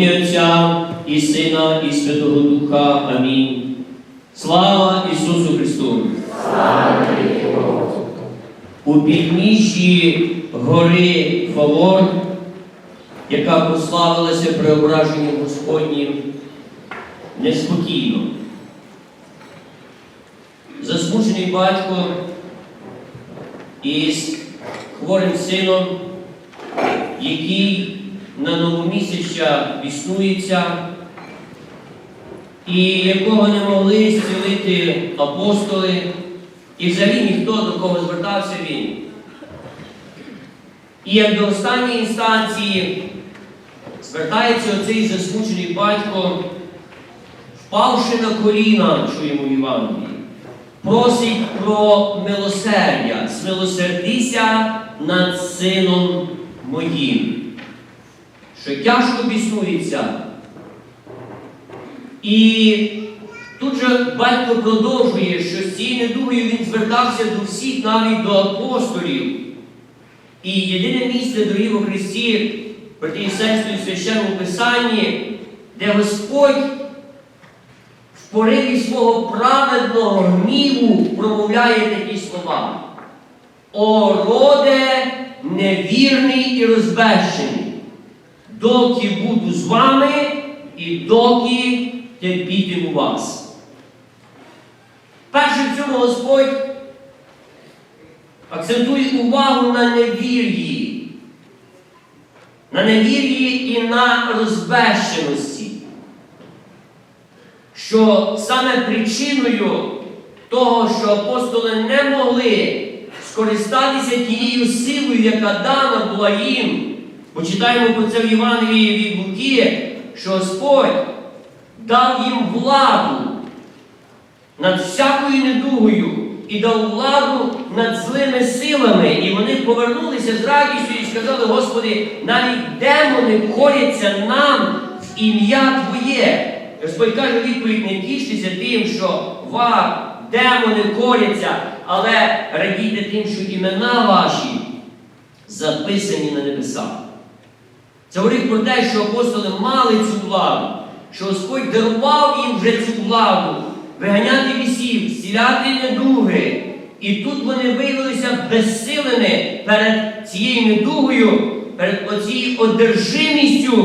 ім'я Отця і Сина, і Святого Духа. Амінь. Слава Ісусу Христу! У підніжжі гори Фавор, яка прославилася преображенням Господнім, неспокійно. Засмучений батько із хворим сином, який на новомісяча біснується, і якого не могли зцілити апостоли, і взагалі ніхто до кого звертався він. І як до останньої інстанції звертається оцей засмучений батько, впавши на коліна, чуємо в Євангелії, просить про милосердя, смилосердися над сином моїм, що тяжко біснується. І тут же батько продовжує, що з цією недугою він звертався до всіх, навіть до апостолів. І єдине місце, дорогі во Христі, брати і в священному Писанні, де Господь в пориві свого праведного гніву промовляє такі слова. О, роде невірний і розбещений, доки буду з вами і доки терпітиму вас. Перше в цьому Господь акцентує увагу на невір'ї, на невір'ї і на розбещеності, що саме причиною того, що апостоли не могли скористатися тією силою, яка дана була їм, бо читаємо про це в Євангелії від Луки, що Господь дав їм владу над всякою недугою і дав владу над злими силами. І вони повернулися з радістю і сказали, Господи, навіть демони коряться нам в ім'я Твоє. Господь каже відповідь, не тіштеся тим, що вам демони коряться, але радійте тим, що імена ваші записані на небесах. Це говорить про те, що апостоли мали цю владу, що Господь дарував їм вже цю владу, виганяти вісів, зціляти недуги. І тут вони виявилися безсилими перед цією недугою, перед оцією одержимістю,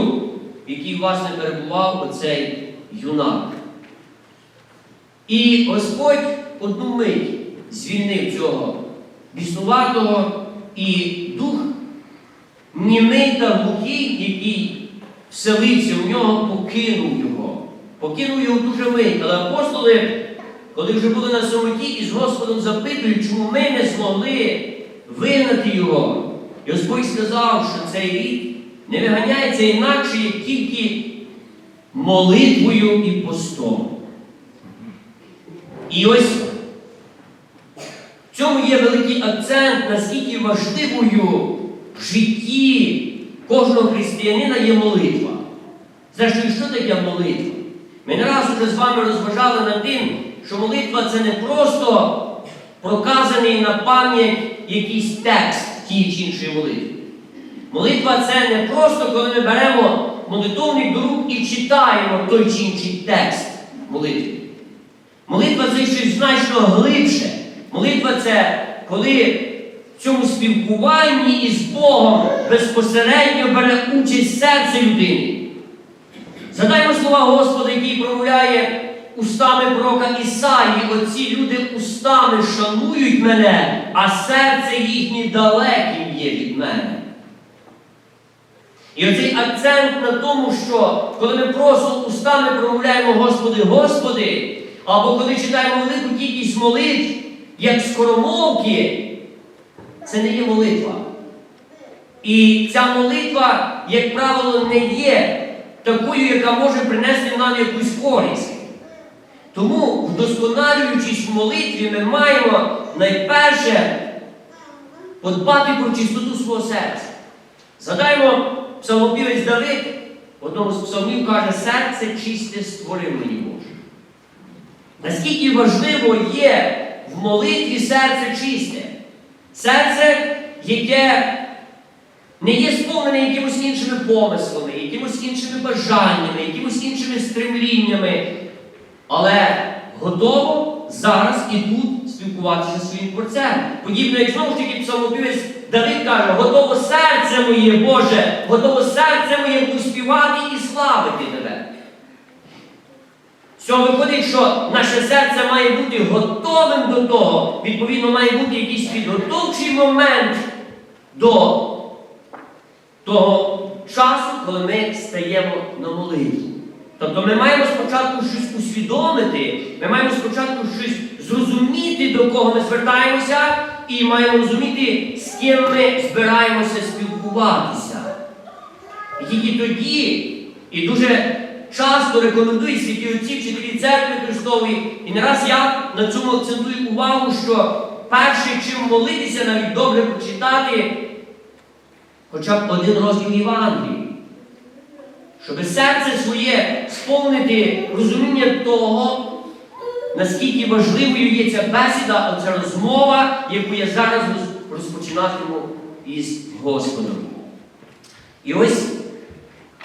в якій, власне, перебував оцей юнак. І Господь одну мить звільнив цього біснуватого і дух німий та глухий, який вселився в нього, покинув його. Покинув його дуже мить. Але апостоли, коли вже були на самоті і з Господом запитують, чому ми не змогли вигнати його. І Господь сказав, що цей рід не виганяється інакше, як тільки молитвою і постом. І ось в цьому є великий акцент, наскільки важливою в житті кожного християнина є молитва. Зрештою, що таке молитва? Ми не раз уже з вами розважали над тим, що молитва це не просто проказаний на пам'ять якийсь текст тієї чи іншої молитви. Молитва це не просто, коли ми беремо молитовник до рук і читаємо той чи інший текст молитви. Молитва це щось значно глибше. Молитва це коли цьому спілкуванні із Богом безпосередньо бере участь серце людини. Згадаймо слова Господа, який промовляє устами пророка Ісаї. Оці люди устами шанують мене, а серце їхнє далеким є від мене. І оцей акцент на тому, що коли ми просто устами промовляємо Господи, Господи, або коли читаємо велику кількість молитв, як скоромовки, це не є молитва. І ця молитва, як правило, не є такою, яка може принести нам якусь користь. Тому, вдосконалюючись в молитві, ми маємо найперше подбати про чистоту свого серця. Згадаємо, псалмопівець Давид в одному з псалмів каже, серце чисте створив мені Боже. Наскільки важливо є в молитві серце чисте, серце, яке не є сповнене якимось іншими помислами, якимось іншими бажаннями, якимось іншими стремліннями, але готово зараз і тут спілкуватися зі своїм творцем. Подібно, як знову ж таки псалмопівець Давид каже, готово серце моє, Боже, готово серце моє буду співати і славити тебе. Цього виходить, що наше серце має бути готовим до того. Відповідно, має бути якийсь підготовчий момент до того часу, коли ми стаємо на молитву. Тобто ми маємо спочатку щось усвідомити, ми маємо спочатку щось зрозуміти, до кого ми звертаємося, і маємо розуміти, з ким ми збираємося спілкуватися. І тільки тоді, і дуже часто рекомендують святі отці, вчителі церкви Христової, і не раз я на цьому акцентую увагу, що перше, чим молитися, навіть добре прочитати хоча б один розділ Євангелії. Щоб серце своє сповнити розуміння того, наскільки важливою є ця бесіда, оця розмова, яку я зараз розпочинатиму із Господом. І ось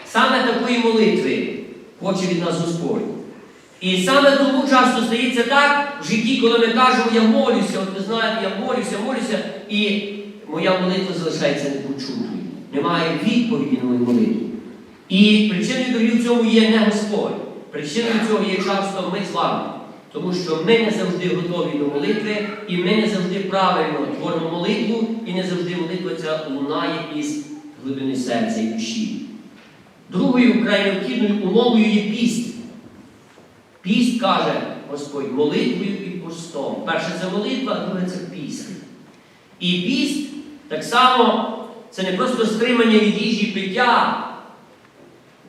саме такої молитви хоче від нас Господь. І саме тому часто стається так в житті, коли ми кажемо, я молюся, от ви знаєте, я молюся, молюся, і моя молитва залишається непочутою. Немає відповіді на мою молитву. І причиною в цьому є не Господь. Причиною цього є часто ми з вами. Тому що ми не завжди готові до молитви, і ми не завжди правильно творимо молитву, і не завжди молитва ця лунає із глибини серця і душі. Другою вкрай необхідною умовою є піст. Піст каже Господь молитвою і постом. Перше це молитва, а друге це піст. І піст так само це не просто стримання від їжі і пиття.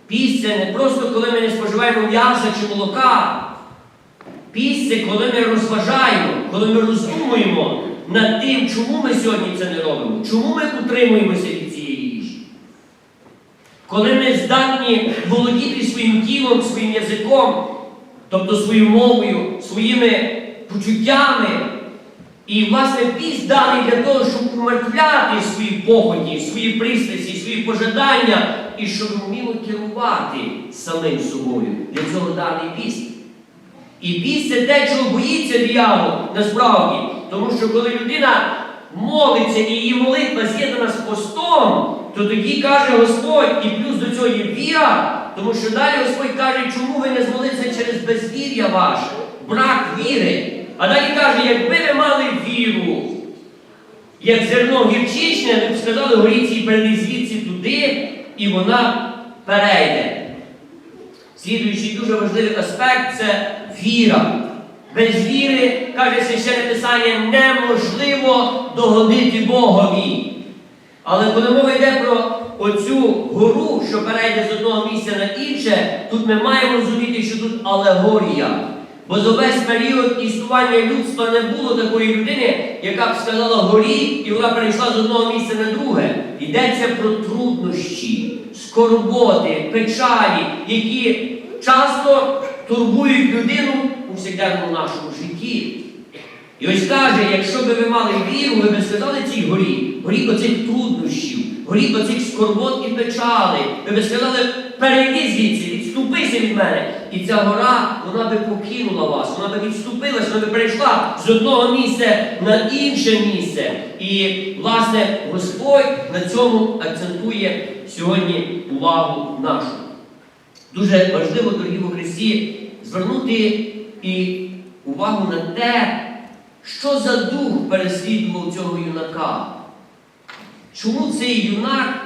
Піст це не просто коли ми не споживаємо м'яса чи молока. Піст це коли ми розважаємо, коли ми роздумуємо над тим, чому ми сьогодні це не робимо, чому ми утримуємося. Коли ми здатні володіти своїм тілом, своїм язиком, тобто своєю мовою, своїми почуттями. І, власне, піст даний для того, щоб умертвляти свої похоті, свої пристрасті, свої пожадання, і щоб вміло керувати самим собою. Для цього даний піст. І піст це те, чого боїться диявол насправді. Тому що коли людина молиться і її молитва з'єднана з постом, то тоді каже Господь, і плюс до цього є віра, тому що далі Господь каже, чому ви не змолилися через безвір'я ваше, брак віри. А далі каже, якби ви мали віру, як зерно гірчичне, ви б сказали горіці перейди звідси туди, і вона перейде. Слідуючий дуже важливий аспект це віра. Без віри, каже священне Писання, неможливо догодити Богові. Але коли мова йде про оцю гору, що перейде з одного місця на інше, тут ми маємо розуміти, що тут алегорія. Бо за весь період існування людства не було такої людини, яка б сказала горі, і вона перейшла з одного місця на друге. Йдеться про труднощі, скорботи, печалі, які часто турбують людину у нашому житті. І ось каже, якщо би ви мали віру, ви б сказали цій горі, горі оцих труднощів, горі оцих скорбот і печали, ви б сказали, перейди звідси, відступися від мене. І ця гора, вона би покинула вас, вона би відступилась, вона би перейшла з одного місця на інше місце. І, власне, Господь на цьому акцентує сьогодні увагу нашу. Дуже важливо, дорогі во Христі, звернути і увагу на те, що за дух переслідував цього юнака? Чому цей юнак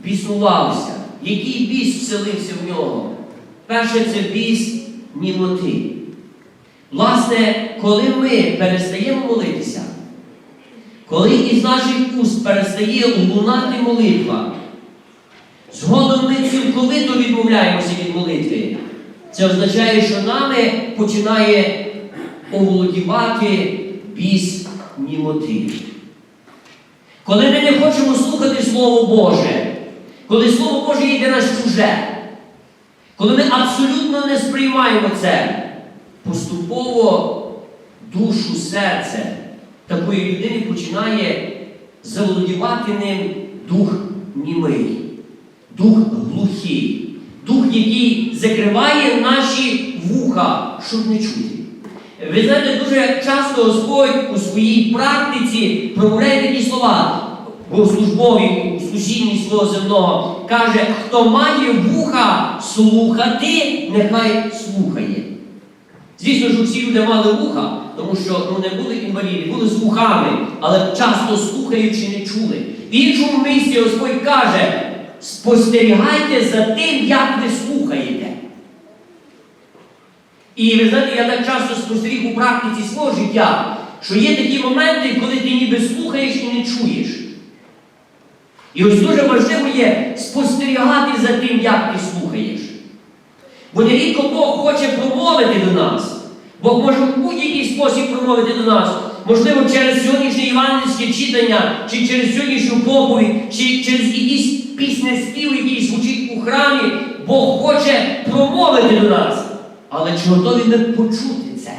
біснувався? Який біс вселився в нього? Перше, це біс німоти. Власне, коли ми перестаємо молитися, коли із наших уст перестає лунати молитва, згодом ми цілковито відмовляємося від молитви. Це означає, що нами починає оволодівати біс німоти. Коли ми не хочемо слухати Слово Боже, коли Слово Боже для нас чуже, коли ми абсолютно не сприймаємо це, поступово душу, серце такої людини починає заволодівати ним дух німий, дух глухий, дух, який закриває наші вуха, щоб не чути. Ви знаєте, дуже часто Господь у своїй практиці промовляє такі слова богослужбові у служінні свого земного. Каже, хто має вуха слухати, нехай слухає. Звісно ж, всі люди мали вуха, тому що ну, не були інваліди, були з вухами, але часто слухаючи не чули. В іншому місці Господь каже, спостерігайте за тим, як ви слухаєте. І ви знаєте, я так часто спостеріг у практиці свого життя, що є такі моменти, коли ти ніби слухаєш і не чуєш. І ось дуже важливо є спостерігати за тим, як ти слухаєш. Бо нерідко Бог хоче промовити до нас. Бог може в будь-який спосіб промовити до нас. Можливо, через сьогоднішнє євангельське читання, чи через сьогоднішню проповідь, чи через якийсь піснеспів, який звучить у храмі, Бог хоче промовити до нас. Але чи готові ми почути це?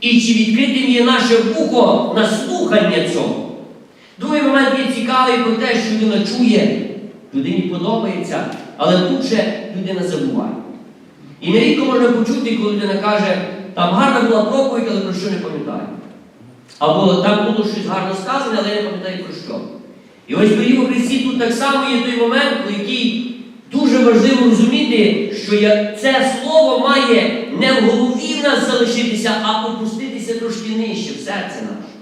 І чи відкритим є наше вухо на слухання цього? Другий момент є цікавий про те, що людина чує, людині подобається, але тут же людина забуває. І нерідко можна почути, коли людина каже, там гарна була проповідь, але про що не пам'ятаю. Або там було щось гарно сказане, але я не пам'ятаю про що. І ось тоді у Христі тут так само є той момент, у який дуже важливо розуміти, що це слово має не в голові в нас залишитися, а опуститися трошки нижче в серце наше.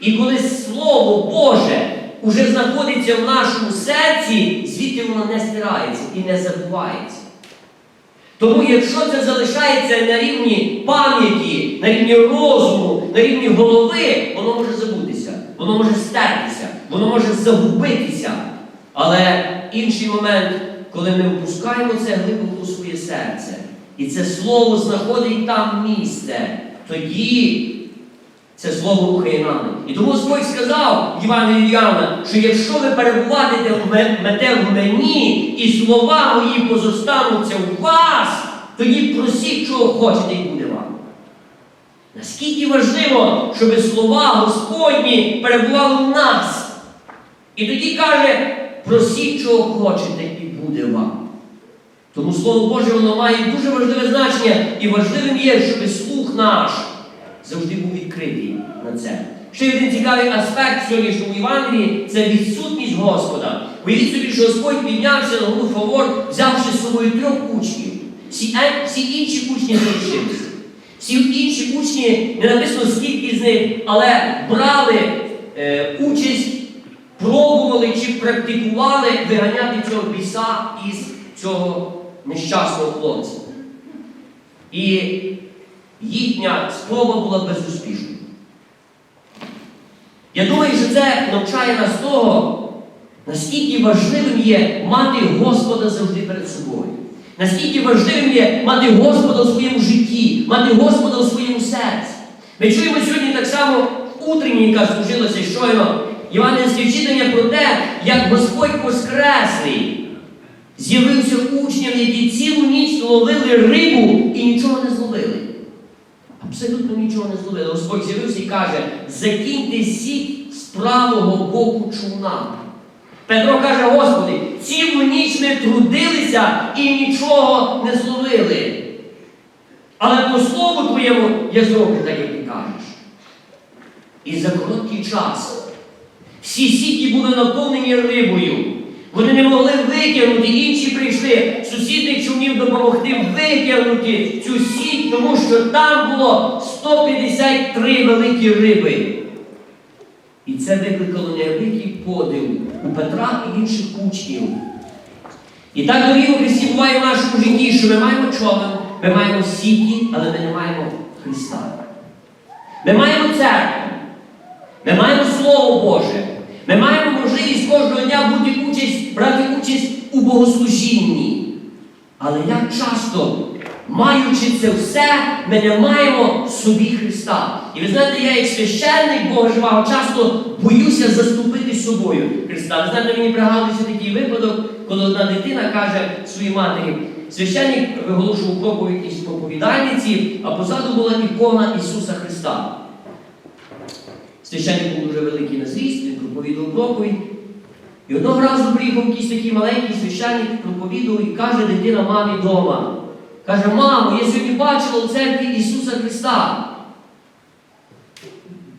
І коли Слово Боже уже знаходиться в нашому серці, звідти воно не стирається і не забувається. Тому якщо це залишається на рівні пам'яті, на рівні розуму, на рівні голови, воно може забутися, воно може стертися, воно може загубитися. Але інший момент, коли ми опускаємо це глибоко у своє серце, і це слово знаходить там місце, тоді це слово рухає нами. І тому Господь сказав Івану Іоанна, що якщо ви перебуватите в мете в мені, і слова мої позостануться у вас, тоді просіть, чого хочете, і буде вам. Наскільки важливо, щоб слова Господні перебували в нас. І тоді каже, просіть, чого хочете, і буде вам. Тому Слово Боже, воно має дуже важливе значення, і важливим є, щоб слух наш завжди був відкритий на це. Ще один цікавий аспект сьогоднішньому Євангелії це відсутність Господа. Уявіть собі, що Господь піднявся на гору Фавор, взявши з собою трьох учнів. Всі, всі інші учні залишилися. Всі інші учні, не написано скільки з них, але брали е, участь, пробували чи практикували виганяти цього біса із цього нещасного хлопця. І їхня спроба була безуспішною. Я думаю, що це навчає нас того, наскільки важливим є мати Господа завжди перед собою. Наскільки важливим є мати Господа у своєму житті, мати Господа у своєму серці. Ми чуємо сьогодні так само в утренній, яка служилася щойно, Євангельське читання про те, як Господь Воскреслий з'явився учням, які цілу ніч ловили рибу і нічого не зловили. Абсолютно нічого не зловили. Господь з'явився і каже, закиньте сіть з правого боку човна. Петро каже, Господи, цілу ніч ми трудилися і нічого не зловили. Але по слову твоєму я зроблю так, як ти кажеш. І за короткий час всі сіті були наповнені рибою. Вони не могли витягнути, інші прийшли сусідних човнів допомогти витягнути цю сіть, тому що там було 153 великі риби. І це викликало неабиякий подив у Петра і інших учнів. І так дорогі у Христі буває в нашому житті, що ми маємо човен, ми маємо сіті, але ми не маємо Христа. Ми маємо церкву, ми маємо Слово Боже. Ми маємо можливість кожного дня бути участь, брати участь у богослужінні. Але як часто, маючи це все, ми не маємо в собі Христа. І ви знаєте, я як священник Бога живого часто боюся заступити собою Христа. Ви знаєте, мені пригадується такий випадок, коли одна дитина каже своїй матері, священник виголошував проповідь із проповідальниці, а позаду була ікона Ісуса Христа. Священник був дуже великий на зріст, він проповідував проповідь. І одного разу приїхав якийсь такий маленький священник, проповідував і каже дитина мамі вдома. Каже, мамо, я сьогодні бачила у церкві Ісуса Христа.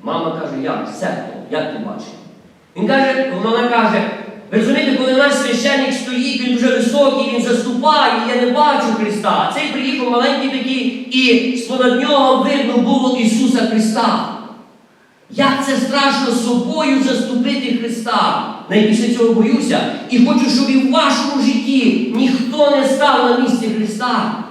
Мама каже, як? Серко, як ти бачиш? Він каже, вона каже, ви розумієте, коли наш священник стоїть, він дуже високий, він заступає, я не бачу Христа. Цей приїхав маленький такий, і з-понад нього видно було Ісуса Христа. Як це страшно собою заступити Христа. Найбільше цього боюся. І хочу, щоб і в вашому житті ніхто не став на місці Христа.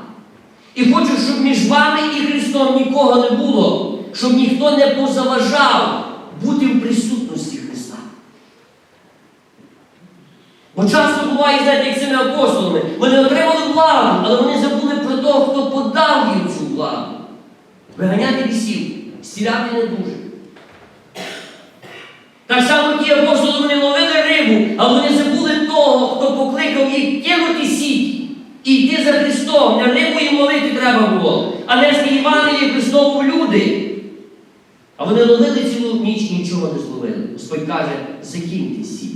І хочу, щоб між вами і Христом нікого не було, щоб ніхто не позаважав бути в присутності Христа. Бо часто буває, знаєте, як цими апостолами, вони отримали владу, але вони забули про того, хто подав їм цю владу. Виганяти бісів, стіляти не дуже. Так само ті апостоли вони ловили рибу, але вони забули того, хто покликав їх кинути сіть і за Христом. Не рибу їм ловити треба було, а нести Євангеліє Христову люди. А вони ловили цілу ніч і нічого не зловили. Господь каже, закиньте сіть.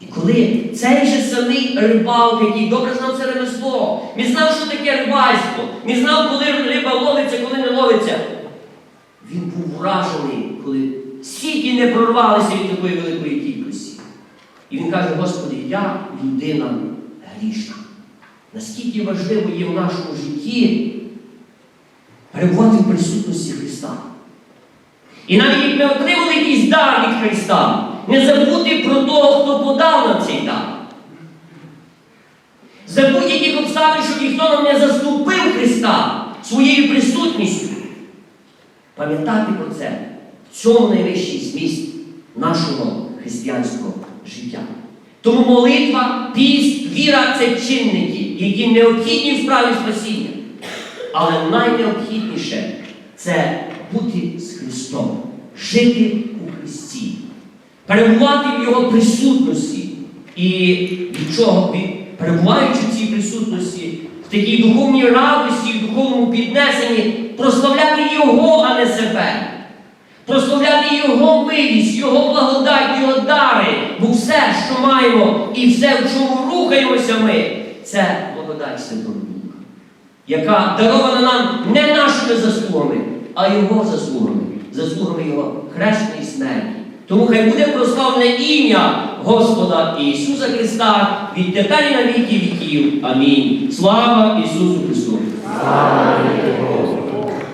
І коли цей же самий рибалка, який добре знав це ремесло, він знав, що таке рибальство, він знав, коли риба ловиться, коли не ловиться. Він був вражений, коли сіті не прорвалися від такої великої кількості. І він каже, Господи, я людина грішна. Наскільки важливо є в нашому житті перебувати в присутності Христа. І навіть як ми отримали якийсь дар від Христа, не забути про того, хто подав нам цей дар. За будь-яких обставин, щоб ніхто нам не заступив Христа своєю присутністю. Пам'ятати про це в цьому найвищий зміст нашого християнського життя. Тому молитва, піст, віра це чинники, які необхідні в справі спасіння. Але найнеобхідніше це бути з Христом, жити у Христі, перебувати в Його присутності. І від перебуваючи в цій присутності, в такій духовній радості, в духовному піднесенні, прославляти Його, а не себе. Прославляти Його милість, Його благодать, Його дари, бо все, що маємо, і все, в чому рухаємося ми, це благодать Святого Духа яка дарована нам не нашими заслугами, а Його заслугами, заслугами Його хресної смерті. Тому хай буде прославлене ім'я Господа Ісуса Христа від тепер і на віки віків. Амінь. Слава Ісусу Христу!